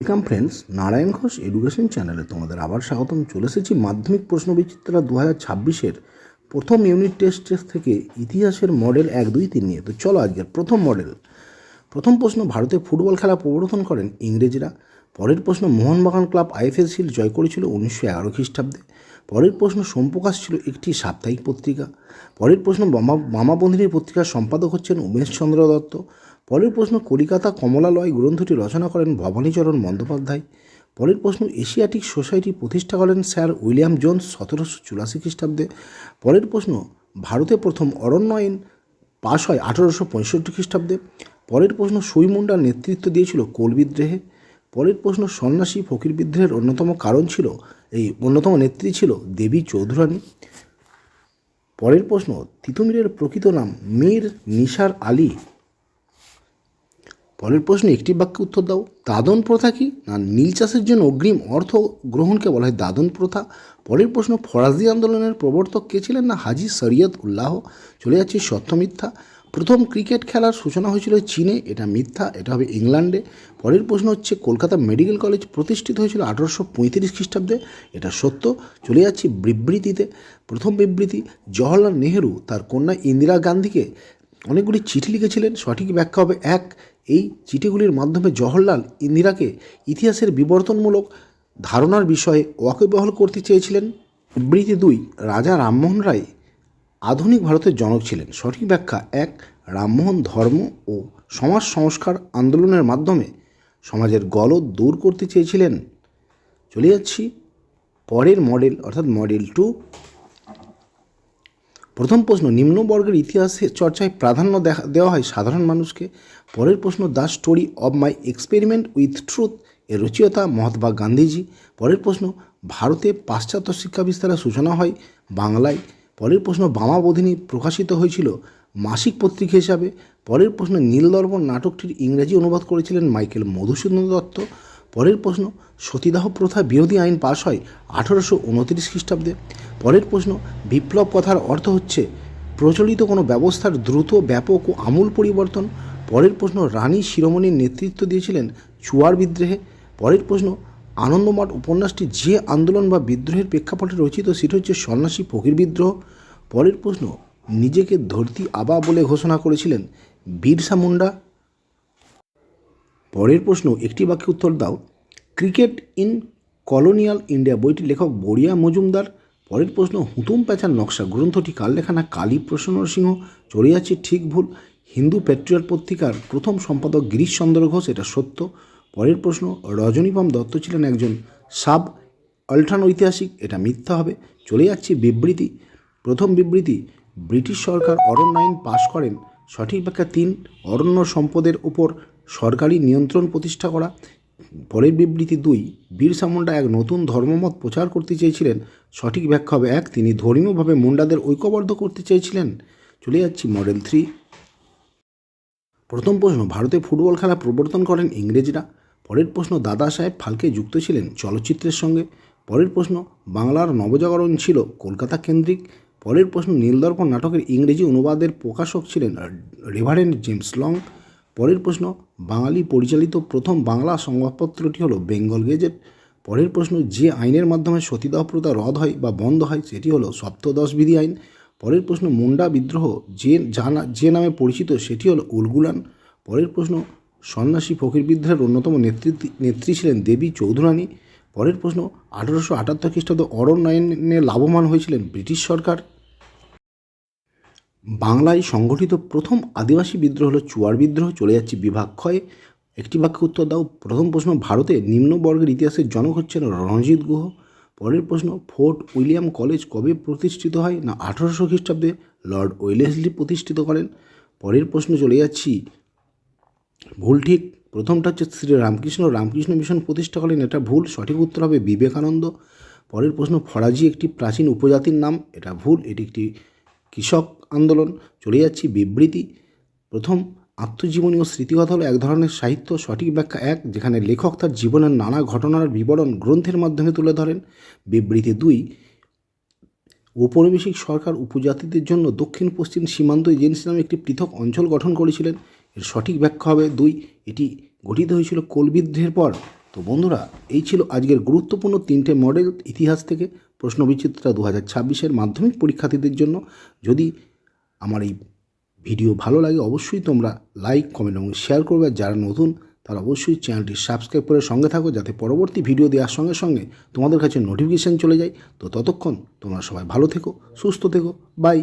Welcome friends Narayan Ghosh education চ্যানেলে তোমাদের আবার স্বাগতম। চলে এসেছি মাধ্যমিক প্রশ্ন বিচিত্রা দু হাজার ছাব্বিশের প্রথম ইউনিট টেস্ট থেকে ইতিহাসের মডেল এক, দুই, তিন নিয়ে। তো চলো আজকের প্রথম মডেল প্রথম প্রশ্ন, ভারতে ফুটবল খেলা প্রবর্তন করেন ইংরেজরা। পরের প্রশ্ন, মোহনবাগান ক্লাব আইএফএল শিল জয় করেছিল উনিশশো এগারো খ্রিস্টাব্দে। পরের প্রশ্ন, সোমপ্রকাশ ছিল একটি সাপ্তাহিক পত্রিকা। পরের প্রশ্ন মামা মামাবন্ধিনী পত্রিকার সম্পাদক হচ্ছেন উমেশ চন্দ্র দত্ত। পরের প্রশ্ন, কলিকাতা কমলালয় গ্রন্থটি রচনা করেন ভবানীচরণ বন্দ্যোপাধ্যায়। পরের প্রশ্ন, এশিয়াটিক সোসাইটি প্রতিষ্ঠা করেন স্যার উইলিয়াম জোন্স সতেরোশো চুরাশি খ্রিস্টাব্দে। পরের প্রশ্ন, ভারতে প্রথম অরণ্য আইন পাশ হয় আঠারোশো পঁয়ষট্টি খ্রিস্টাব্দে। পরের প্রশ্ন সুইমুন্ডার নেতৃত্ব দিয়েছিল কোল বিদ্রোহে। পরের প্রশ্ন, সন্ন্যাসী ফকির বিদ্রোহের অন্যতম কারণ ছিল, এই অন্যতম নেত্রী ছিল দেবী চৌধুরানী। পরের প্রশ্ন, তিতুমিরের প্রকৃত নাম মীর নিসার আলী পরের প্রশ্ন একটি বাক্যে উত্তর দাও। দাদন প্রথা কি? না, নীল চাষের জন্য অগ্রিম অর্থ গ্রহণকে বলা হয় দাদন প্রথা। পরের প্রশ্ন ফরাজি আন্দোলনের প্রবর্তক কে ছিলেন? না, হাজি শরিয়ত উল্লাহ। চলে যাচ্ছে সত্য মিথ্যা। প্রথম ক্রিকেট খেলার সূচনা হয়েছিল চীনে, এটা মিথ্যা, এটা হবে ইংল্যান্ডে। পরের প্রশ্ন হচ্ছে, কলকাতা মেডিকেল কলেজ প্রতিষ্ঠিত হয়েছিল আঠারোশো পঁয়ত্রিশ খ্রিস্টাব্দে, এটা সত্য। চলে যাচ্ছি বিবৃতিতে। প্রথম বিবৃতি, জওহরলাল নেহেরু তার কন্যা ইন্দিরা গান্ধীকে অনেকগুলি চিঠি লিখেছিলেন। সঠিক ব্যাখ্যা হবে এক, এই চিঠিগুলির মাধ্যমে জওহরলাল ইন্দিরাকে ইতিহাসের বিবর্তনমূলক ধারণার বিষয়ে ওয়াকিবহল করতে চেয়েছিলেন। বিবৃতি দুই, রাজা রামমোহন রায় আধুনিক ভারতের জনক ছিলেন। সঠিক ব্যাখ্যা এক, রামমোহন ধর্ম ও সমাজ সংস্কার আন্দোলনের মাধ্যমে সমাজের গলদ দূর করতে চেয়েছিলেন। চলে যাচ্ছি পরের মডেল অর্থাৎ মডেল টু প্রথম প্রশ্ন, নিম্নবর্গের ইতিহাসে চর্চায় প্রাধান্য দেখা, দেওয়া হয় সাধারণ মানুষকে। পরের প্রশ্ন, the story of my experiment with truth এর রচয়িতা মহাত্মা গান্ধীজি। পরের প্রশ্ন, ভারতে পাশ্চাত্য শিক্ষা বিস্তারের সূচনা হয় বাংলায় পরের প্রশ্ন বামাবোধিনী প্রকাশিত হয়েছিল মাসিক পত্রিকা হিসাবে পরের প্রশ্ন, নীলদর্পণ নাটকটির ইংরেজি অনুবাদ করেছিলেন মাইকেল মধুসূদন দত্ত পরের প্রশ্ন, সতীদাহ প্রথা বিরোধী আইন পাশ হয় আঠারোশো উনত্রিশ খ্রিস্টাব্দে। পরের প্রশ্ন, বিপ্লব কথার অর্থ হচ্ছে প্রচলিত কোনো ব্যবস্থার দ্রুত, ব্যাপক ও আমূল পরিবর্তন। পরের প্রশ্ন, রানী শিরোমণির নেতৃত্ব দিয়েছিলেন চুয়ার বিদ্রোহে। পরের প্রশ্ন, আনন্দমঠ উপন্যাসটি যে আন্দোলন বা বিদ্রোহের প্রেক্ষাপটে রচিত, সেটা হচ্ছে সন্ন্যাসী ফকির বিদ্রোহ। পরের প্রশ্ন, নিজেকে ধরতি আবা বলে ঘোষণা করেছিলেন বিরসা মুন্ডা। পরের প্রশ্ন, একটি বাক্যে উত্তর দাও। ক্রিকেট ইন কলোনিয়াল ইন্ডিয়া বইটির লেখক বড়িয়া মজুমদার। পরের প্রশ্ন, হুতুম প্যাচার নকশা গ্রন্থটি কার লেখা না কালী প্রসন্ন সিংহ? চলে যাচ্ছে ঠিক ভুল। হিন্দু প্যাট্রিয়ট পত্রিকার প্রথম সম্পাদক গিরিশ চন্দ্র ঘোষ, এটা সত্য। পরের প্রশ্ন রজনীপাম দত্ত ছিলেন একজন সাব অল্ট্রান ঐতিহাসিক, এটা মিথ্যা হবে। চলে যাচ্ছি বিবৃতি। প্রথম বিবৃতি, ব্রিটিশ সরকার অরণ্য আইন পাশ করেন সঠিক ব্যাখ্যা তিন, অরণ্য সম্পদের উপর সরকারি নিয়ন্ত্রণ প্রতিষ্ঠা করা। পরের বিবৃতি দুই বীরসা মুন্ডা এক নতুন ধর্মমত প্রচার করতে চেয়েছিলেন। সঠিক ব্যাখ্যা হবে এক, তিনি ধর্মীয়ভাবে মুন্ডাদের ঐক্যবদ্ধ করতে চেয়েছিলেন। চলে যাচ্ছি মডেল থ্রি প্রথম প্রশ্ন, ভারতে ফুটবল খেলা প্রবর্তন করেন ইংরেজরা? পরের প্রশ্ন, দাদা সাহেব ফালকে যুক্ত ছিলেন চলচ্চিত্রের সঙ্গে? পরের প্রশ্ন, বাংলার নবজাগরণ ছিল কলকাতা কেন্দ্রিক? পরের প্রশ্ন, নীলদর্পণ নাটকের ইংরেজি অনুবাদের প্রকাশক ছিলেন রেভারেন্ড জেমস লং। পরের প্রশ্ন, বাঙালি পরিচালিত প্রথম বাংলা সংবাদপত্রটি হলো বেঙ্গল গেজেট। পরের প্রশ্ন, যে আইনের মাধ্যমে সতীদাহ প্রথা রদ হয় বা বন্ধ হয়, সেটি হলো সপ্তদশ বিধি আইন। পরের প্রশ্ন, মুন্ডা বিদ্রোহ যে যা না যে নামে পরিচিত, সেটি হলো উলগুলান। পরের প্রশ্ন, সন্ন্যাসী ফকির বিদ্রোহের অন্যতম নেতৃত্ব নেত্রী ছিলেন দেবী চৌধুরানী। পরের প্রশ্ন, আঠারোশো আটাত্তর খ্রিস্টাব্দে অরণ্য আইনে লাভবান হয়েছিলেন ব্রিটিশ সরকার। বাংলায় সংগঠিত প্রথম আদিবাসী বিদ্রোহ হলো চুয়ার বিদ্রোহ, চলে যাচ্ছে বিভাগ ক্ষয়ে। একটি বাক্যে উত্তর দাও, প্রথম প্রশ্ন, ভারতে নিম্নবর্গের ইতিহাসের জনক হচ্ছেন রণজিৎ গুহ। পরের প্রশ্ন, ফোর্ট উইলিয়াম কলেজ কবে প্রতিষ্ঠিত হয় না আঠারোশো খ্রিস্টাব্দে লর্ড ওয়েলেসলি প্রতিষ্ঠিত করেন? পরের প্রশ্ন, চলে যাচ্ছি। ভুল ঠিক, প্রথমটা হচ্ছে শ্রী রামকৃষ্ণ রামকৃষ্ণ মিশন প্রতিষ্ঠা করেন, এটা ভুল, সঠিক উত্তর হবে বিবেকানন্দ। পরের প্রশ্ন, ফরাজি একটি প্রাচীন উপজাতির নাম, এটা ভুল, এটি একটি কৃষক আন্দোলন, চলে যাচ্ছি বিবৃতি। প্রথম, আত্মজীবনী ও স্মৃতিকথা হলো এক ধরনের সাহিত্য, সঠিক ব্যাখ্যা এক, যেখানে লেখক তার জীবনের নানা ঘটনার বিবরণ গ্রন্থের মাধ্যমে তুলে ধরেন। বিবৃতি দুই, ঔপনিবেশিক সরকার উপজাতিদের জন্য দক্ষিণ পশ্চিম সীমান্ত এজেন্সি নামে একটি পৃথক অঞ্চল গঠন করেছিলেন। এর সঠিক ব্যাখ্যা হবে দুই, এটি গঠিত হয়েছিল কোল বিদ্রোহের পর। তো বন্ধুরা, এই ছিল আজকের গুরুত্বপূর্ণ তিনটে মডেল ইতিহাস থেকে। প্রশ্নবিচিত্রা দু হাজার ছাব্বিশের মাধ্যমিক পরীক্ষার্থীদের জন্য। যদি আমার এই ভিডিও ভালো লাগে, অবশ্যই তোমরা লাইক, কমেন্ট এবং শেয়ার করবে। যারা নতুন, তারা অবশ্যই চ্যানেলটি সাবস্ক্রাইব করে সঙ্গে থাকো, যাতে পরবর্তী ভিডিও দেওয়ার সঙ্গে সঙ্গে তোমাদের কাছে নোটিফিকেশান চলে যায়। তো ততক্ষণ তোমরা সবাই ভালো থেকো, সুস্থ থেকো। বাই